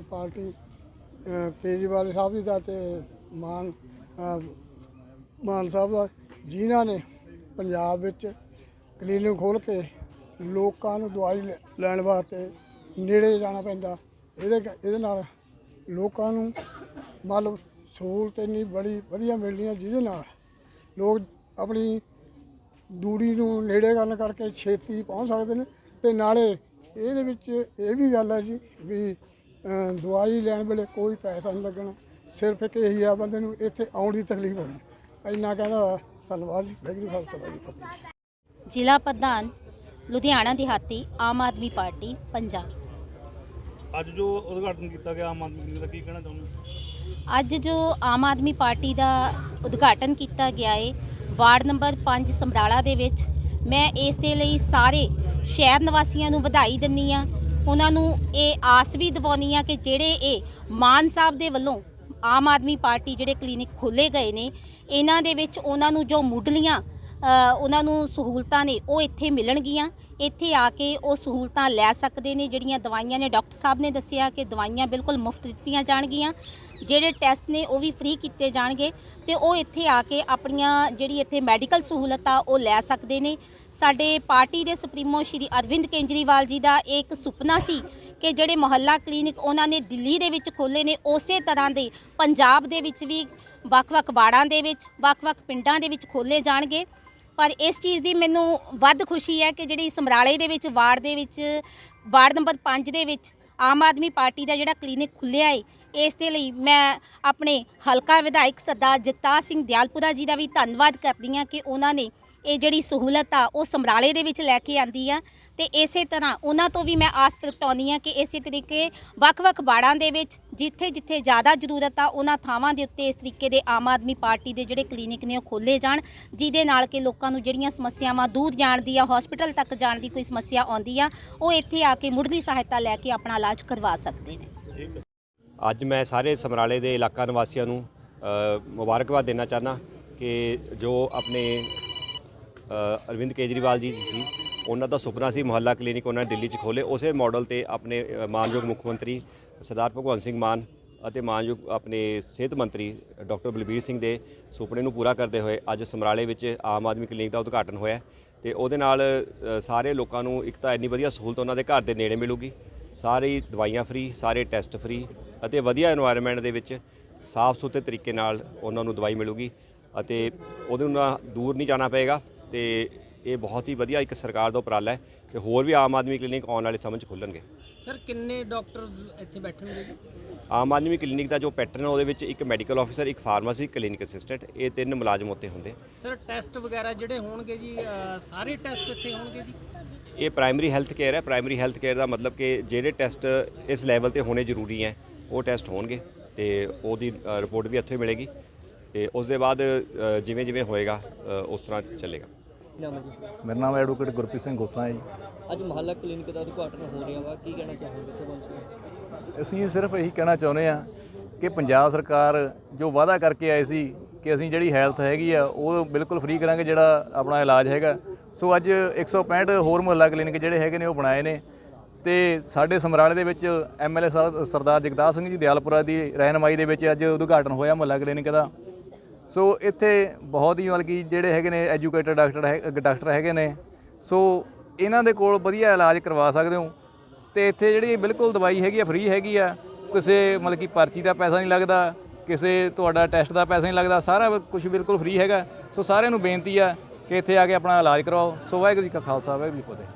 Party Kejriwal Sahib ji ਦਾ ਤੇ ਮਾਨ ਮਾਨ ਸਾਹਿਬ ਦਾ, ਜਿਨ੍ਹਾਂ ਨੇ ਪੰਜਾਬ ਵਿੱਚ ਕਲੀਨਿਕ ਖੋਲ ਕੇ ਲੋਕਾਂ ਨੂੰ ਦਵਾਈ ਲੈ- ਲੈਣ ਵਾਸਤੇ ਨੇੜੇ ਜਾਣਾ ਪੈਂਦਾ। ਇਹਦੇ ਇਹਦੇ ਨਾਲ ਲੋਕਾਂ ਨੂੰ ਮਤਲਬ ਸਹੂਲਤ ਇੰਨੀ ਬੜੀ, ਵਧੀਆ ਮਿਲਦੀ ਹੈ ਜਿਹਦੇ ਨਾਲ ਲੋਕ ਆਪਣੀ ਦੂਰੀ ਨੂੰ ਨੇੜੇ ਕਰਨ ਕਰਕੇ ਛੇਤੀ ਪਹੁੰਚ ਸਕਦੇ ਨੇ। ਤੇ ਨਾਲੇ ਇਹਦੇ ਵਿੱਚ ਇਹ ਵੀ ਗੱਲ ਹੈ ਜੀ ਵੀ ਦਵਾਈ ਲੈਣ ਵੇਲੇ ਕੋਈ ਪੈਸਾ ਨਹੀਂ ਲੱਗਣਾ। ਸਿਰਫ ਇੱਕ ਇਹੀ ਆ ਬੰਦੇ ਨੂੰ ਇੱਥੇ ਆਉਣ ਦੀ ਤਕਲੀਫ ਹੋਣੀ। ਇੰਨਾ ਕਹਿੰਦਾ ਧੰਨਵਾਦ ਜੀ ਵਾਹਿਗੁਰੂ ਖਾਲਸਾ ਵਾਹਿਗੁਰੂ ਫਤਿਹ। ਜ਼ਿਲ੍ਹਾ ਪ੍ਰਧਾਨ ਲੁਧਿਆਣਾ ਦਿਹਾਤੀ ਆਮ ਆਦਮੀ ਪਾਰਟੀ ਪੰਜਾਬ। ਅੱਜ ਜੋ ਉਦਘਾਟਨ ਕੀਤਾ ਗਿਆ ਆਮ ਆਦਮੀ ਪਾਰਟੀ ਦਾ ਕੀ ਕਹਿਣਾ ਚਾਹੁੰਦੇ ਅੱਜ ਜੋ ਆਮ ਆਦਮੀ ਪਾਰਟੀ ਦਾ ਉਦਘਾਟਨ ਕੀਤਾ ਗਿਆ ਹੈ ਵਾਰਡ ਨੰਬਰ 5 ਸਮਰਾਲਾ ਦੇ ਵਿੱਚ ਮੈਂ ਇਸ ਦੇ ਲਈ ਸਾਰੇ ਸ਼ਹਿਰ ਨਿਵਾਸੀਆਂ ਨੂੰ ਵਧਾਈ ਦਿੰਨੀ ਆ ਉਹਨਾਂ ਨੂੰ ਇਹ ਆਸ ਵੀ ਦਿਵਾਉਣੀ ਆ ਕਿ ਜਿਹੜੇ ਇਹ ਮਾਨ ਸਾਹਿਬ ਦੇ ਵੱਲੋਂ ਆਮ ਆਦਮੀ ਪਾਰਟੀ ਜਿਹੜੇ ਕਲੀਨਿਕ ਖੋਲੇ ਗਏ ਨੇ, ਇਹਨਾਂ ਦੇ ਵਿੱਚ ਉਹਨਾਂ ਨੂੰ ਜੋ ਮੁੱਢਲੀਆਂ ਉਹਨਾਂ ਨੂੰ ਸਹੂਲਤਾਂ ਨੇ, ਉਹ ਇੱਥੇ ਮਿਲਣਗੀਆਂ। ਇੱਥੇ ਆ ਕੇ ਉਹ ਸਹੂਲਤਾਂ ਲੈ ਸਕਦੇ ਨੇ, ਜਿਹੜੀਆਂ ਦਵਾਈਆਂ ਨੇ, ਡਾਕਟਰ ਸਾਹਿਬ ਨੇ ਦੱਸਿਆ ਕਿ ਦਵਾਈਆਂ ਬਿਲਕੁਲ ਮੁਫਤ ਦਿੱਤੀਆਂ ਜਾਣਗੀਆਂ। ਜਿਹੜੇ ਟੈਸਟ ਨੇ, ਉਹ ਵੀ ਫ੍ਰੀ ਕੀਤੇ ਜਾਣਗੇ ਤੇ ਉਹ ਇੱਥੇ ਆ ਕੇ ਆਪਣੀਆਂ ਜਿਹੜੀ ਇੱਥੇ ਮੈਡੀਕਲ ਸਹੂਲਤ ਆ ਉਹ ਲੈ ਸਕਦੇ ਨੇ। ਸਾਡੇ ਪਾਰਟੀ ਦੇ ਸੁਪਰੀਮੋ ਸ਼੍ਰੀ ਅਰਵਿੰਦ ਕੇਜਰੀਵਾਲ ਜੀ ਦਾ ਇਹ ਇੱਕ ਸੁਪਨਾ ਸੀ ਕਿ ਜਿਹੜੇ ਮੁਹੱਲਾ ਕਲੀਨਿਕ ਉਹਨਾਂ ਨੇ ਦਿੱਲੀ ਦੇ ਵਿੱਚ ਖੋਲੇ ਨੇ, ਉਸੇ ਤਰ੍ਹਾਂ ਦੇ ਪੰਜਾਬ ਦੇ ਵਿੱਚ ਵੀ ਵੱਖ-ਵੱਖ ਵਾਰਡਾਂ ਦੇ ਵਿੱਚ, ਵੱਖ-ਵੱਖ ਪਿੰਡਾਂ ਦੇ ਵਿੱਚ ਖੋਲੇ ਜਾਣਗੇ। ਪਰ ਇਸ ਚੀਜ਼ ਦੀ ਮੈਨੂੰ ਵੱਧ ਖੁਸ਼ੀ ਹੈ ਕਿ ਜਿਹੜੀ ਸਮਰਾਲੇ ਦੇ ਵਿੱਚ, ਵਾਰਡ ਦੇ ਵਿੱਚ, ਵਾਰਡ ਨੰਬਰ 5 ਦੇ ਵਿੱਚ ਆਮ ਆਦਮੀ ਪਾਰਟੀ ਦਾ ਜਿਹੜਾ ਕਲੀਨਿਕ ਖੁੱਲਿਆ ਹੈ ਇਸ ਦੇ ਲਈ ਮੈਂ ਆਪਣੇ ਹਲਕਾ ਵਿਧਾਇਕ ਸਰਦਾਰ ਜਗਤਾਰ ਸਿੰਘ ਦਿਆਲਪੁਰਾ ਜੀ ਦਾ ਵੀ ਧੰਨਵਾਦ ਕਰਦੀ ਹਾਂ ਕਿ ਉਹਨਾਂ ਨੇ ਇਹ ਜਿਹੜੀ ਸਹੂਲਤ ਆ, ਉਹ ਸਮਰਾਲੇ ਦੇ ਵਿੱਚ ਲੈ ਕੇ ਆਂਦੀ ਆ ਤੇ ਇਸੇ ਤਰ੍ਹਾਂ ਉਹਨਾਂ ਤੋਂ ਵੀ ਮੈਂ ਆਸ ਪ੍ਰਗਟਾਉਂਦੀ ਆ ਕਿ ਇਸੇ ਤਰੀਕੇ ਵੱਖ-ਵੱਖ ਬਾੜਾਂ ਦੇ ਵਿੱਚ ਜਿੱਥੇ-ਜਿੱਥੇ ਜ਼ਿਆਦਾ ਜ਼ਰੂਰਤ ਆ, ਉਹਨਾਂ ਥਾਵਾਂ ਦੇ ਉੱਤੇ ਇਸ ਤਰੀਕੇ ਦੇ ਆਮ ਆਦਮੀ ਪਾਰਟੀ ਦੇ ਜਿਹੜੇ ਕਲੀਨਿਕ ਨੇ ਉਹ ਖੋਲੇ ਜਾਣ, ਜਿਹਦੇ ਨਾਲ ਕਿ ਲੋਕਾਂ ਨੂੰ ਜਿਹੜੀਆਂ ਸਮੱਸਿਆਵਾਂ ਦੂਰ ਜਾਣ ਦੀ ਆ ਹਸਪੀਟਲ ਤੱਕ ਜਾਣ ਦੀ ਕੋਈ ਸਮੱਸਿਆ ਆਉਂਦੀ ਆ, ਉਹ ਇੱਥੇ ਆ ਕੇ ਮੁੱਢਲੀ ਸਹਾਇਤਾ ਲੈ ਕੇ ਆਪਣਾ ਇਲਾਜ ਕਰਵਾ ਸਕਦੇ ਨੇ। ਅੱਜ ਮੈਂ ਸਾਰੇ ਸਮਰਾਲੇ ਦੇ ਇਲਾਕਾ ਨਿਵਾਸੀਆਂ ਨੂੰ ਮੁਬਾਰਕਬਾਦ ਦੇਣਾ ਚਾਹਨਾ ਕਿ ਜੋ ਆਪਣੇ ਅਰਵਿੰਦ ਕੇਜਰੀਵਾਲ ਜੀ ਸੀ, ਉਹਨਾਂ ਦਾ ਸੁਪਨਾ ਸੀ ਮੁਹੱਲਾ ਕਲੀਨਿਕ ਉਹਨਾਂ ਨੇ ਦਿੱਲੀ 'ਚ ਖੋਲੇ ਉਸੇ ਮਾਡਲ ਤੇ ਆਪਣੇ ਮਾਨਯੋਗ ਮੁੱਖ ਮੰਤਰੀ ਸਰਦਾਰ ਭਗਵੰਤ ਸਿੰਘ ਮਾਨ ਅਤੇ ਮਾਨਯੋਗ ਆਪਣੇ ਸਿਹਤ ਮੰਤਰੀ ਡਾਕਟਰ ਬਲਬੀਰ ਸਿੰਘ ਦੇ ਸੁਪਨੇ ਨੂੰ ਪੂਰਾ ਕਰਦੇ ਹੋਏ ਅੱਜ ਸਮਰਾਲੇ ਵਿੱਚ ਆਮ ਆਦਮੀ ਕਲੀਨਿਕ ਦਾ ਉਦਘਾਟਨ ਹੋਇਆ ਤੇ ਉਹਦੇ ਨਾਲ ਸਾਰੇ ਲੋਕਾਂ ਨੂੰ ਇੱਕ ਤਾਂ ਇੰਨੀ ਵਧੀਆ ਸਹੂਲਤ ਉਹਨਾਂ ਦੇ ਘਰ ਦੇ ਨੇੜੇ ਮਿਲੂਗੀ। ਸਾਰੀ ਦਵਾਈਆਂ ਫ੍ਰੀ, ਸਾਰੇ ਟੈਸਟ ਫ੍ਰੀ ਅਤੇ ਵਧੀਆ এনवायरमेंट ਦੇ ਵਿੱਚ ਸਾਫ਼ ਸੁਥਰੇ ਤਰੀਕੇ ਨਾਲ ਉਹਨਾਂ ਨੂੰ ਦਵਾਈ ਮਿਲੂਗੀ ਅਤੇ ਉਹਦੇ ਨਾਲ ਦੂਰ ਨਹੀਂ ਜਾਣਾ ਪਏਗਾ ਤੇ ਇਹ ਬਹੁਤ ਹੀ ਵਧੀਆ ਇੱਕ ਸਰਕਾਰ ਦਾ ਉਪਰਾਲਾ ਹੈ ਤੇ ਹੋਰ ਵੀ ਆਮ ਆਦਮੀ ਕਲੀਨਿਕ ਆਉਣ ਵਾਲੇ ਸਮੇਂ 'ਚ ਖੁੱਲਣਗੇ। ਸਰ ਕਿੰਨੇ ਡਾਕਟਰਸ ਇੱਥੇ ਬੈਠਣਗੇ ਜੀ? ਆਮ ਆਦਮੀ ਕਲੀਨਿਕ ਦਾ ਜੋ ਪੈਟਰਨ ਹੈ ਉਹਦੇ ਵਿੱਚ ਇੱਕ ਮੈਡੀਕਲ ਆਫੀਸਰ ਇੱਕ ਫਾਰਮਾਸੀ ਕਲੀਨਿਕ ਅਸਿਸਟੈਂਟ ਇਹ ਤਿੰਨ ਮੁਲਾਜ਼ਮ ਉੱਤੇ ਹੁੰਦੇ। ਸਰ ਟੈਸਟ ਵਗੈਰਾ ਜਿਹੜੇ ਹੋਣਗੇ ਜੀ ਅਹ, ਸਾਰੇ ਟੈਸਟ ਇੱਥੇ ਹੋਣਗੇ ਜੀ? ਇਹ ਪ੍ਰਾਇਮਰੀ ਹੈਲਥ ਕੇਅਰ ਹੈ। ਪ੍ਰਾਇਮਰੀ ਹੈਲਥ ਕੇਅਰ ਦਾ ਮਤਲਬ ਕਿ ਜਿਹੜੇ ਟੈਸਟ ਇਸ ਲੈਵਲ ਤੇ ਹੋਣੇ ਜ਼ਰੂਰੀ ਹੈ ਉਹ ਟੈਸਟ ਹੋਣਗੇ ਤੇ ਉਹਦੀ ਰਿਪੋਰਟ ਵੀ ਇੱਥੇ ਮਿਲੇਗੀ ਤੇ ਉਸ ਦੇ ਬਾਅਦ ਜਿਵੇਂ ਜਿਵੇਂ ਹੋਏਗਾ ਅ, ਉਸ ਤਰ੍ਹਾਂ ਚੱਲੇਗਾ। ਨਾਮ ਹੈ ਜੀ? ਮੇਰਾ ਨਾਮ ਐਡਵੋਕੇਟ ਗੁਰਪ੍ਰੀਤ ਸਿੰਘ ਗੋਸਾ ਹੈ ਜੀ। ਅੱਜ ਮਹੱਲਾ ਕਲੀਨਿਕ ਦਾ ਉਦਘਾਟਨ ਹੋ ਰਿਹਾ ਵਾ ਕੀ ਕਹਿਣਾ ਚਾਹੋਗੇ ਇੱਥੇ ਪਹੁੰਚੇ ਅਸੀਂ ਸਿਰਫ ਇਹੀ ਕਹਿਣਾ ਚਾਹੁੰਦੇ ਆ ਕਿ ਪੰਜਾਬ ਸਰਕਾਰ ਜੋ ਵਾਅਦਾ ਕਰਕੇ ਆਏ ਸੀ ਕਿ ਅਸੀਂ ਜਿਹੜੀ ਹੈਲਥ ਹੈਗੀ ਆ ਉਹ ਬਿਲਕੁਲ ਫ੍ਰੀ ਕਰਾਂਗੇ ਜਿਹੜਾ ਆਪਣਾ ਇਲਾਜ ਹੈਗਾ। ਸੋ ਅੱਜ 165 ਹੋਰ ਮੁਹੱਲਾ ਕਲੀਨਿਕ ਜਿਹੜੇ ਹੈਗੇ ਨੇ ਉਹ ਬਣਾਏ ਨੇ। ਤੇ ਸਾਡੇ ਸਮਰਾਲੇ ਦੇ ਵਿੱਚ ਐਮਐਲਏ ਸਰਦਾਰ ਜਗਦਾਰ ਸਿੰਘ ਜੀ ਦਿਆਲਪੁਰਾ ਦੀ ਰਹਿਨਮਾਈ ਦੇ ਵਿੱਚ ਅੱਜ ਉਦਘਾਟਨ ਹੋਇਆ ਮੁਹੱਲਾ ਕਲੀਨਿਕ ਦਾ। ਸੋ ਇੱਥੇ ਬਹੁਤ ਹੀ ਮਤਲਬ ਕਿ ਜਿਹੜੇ ਹੈਗੇ ਨੇ ਐਜੂਕੇਟਡ ਡਾਕਟਰ ਹੈ ਡਾਕਟਰ ਹੈਗੇ ਨੇ। ਸੋ ਇਹਨਾਂ ਦੇ ਕੋਲ ਵਧੀਆ ਇਲਾਜ ਕਰਵਾ ਸਕਦੇ ਹੋ। ਤੇ ਇੱਥੇ ਜਿਹੜੀ ਬਿਲਕੁਲ ਦਵਾਈ ਹੈਗੀ ਆ ਫ੍ਰੀ ਹੈਗੀ ਆ, ਕਿਸੇ ਮਤਲਬ ਕਿ ਪਰਚੀ ਦਾ ਪੈਸਾ ਨਹੀਂ ਲੱਗਦਾ, ਕਿਸੇ ਤੁਹਾਡਾ ਟੈਸਟ ਦਾ ਪੈਸਾ ਨਹੀਂ ਲੱਗਦਾ, ਸਾਰਾ ਕੁਝ ਬਿਲਕੁਲ ਫ੍ਰੀ ਹੈਗਾ। ਸੋ ਸਾਰਿਆਂ ਨੂੰ ਬੇਨਤੀ ਆ ਕਿ ਇੱਥੇ ਆ ਕੇ ਆਪਣਾ ਇਲਾਜ ਕਰਵਾਓ। ਸੋ ਵਾਹਿਗੁਰੂ ਜੀ ਕਾ ਖਾਲਸਾ, ਵਾਹਿਗੁਰੂ ਜੀ ਕੀ ਫਤਿਹ।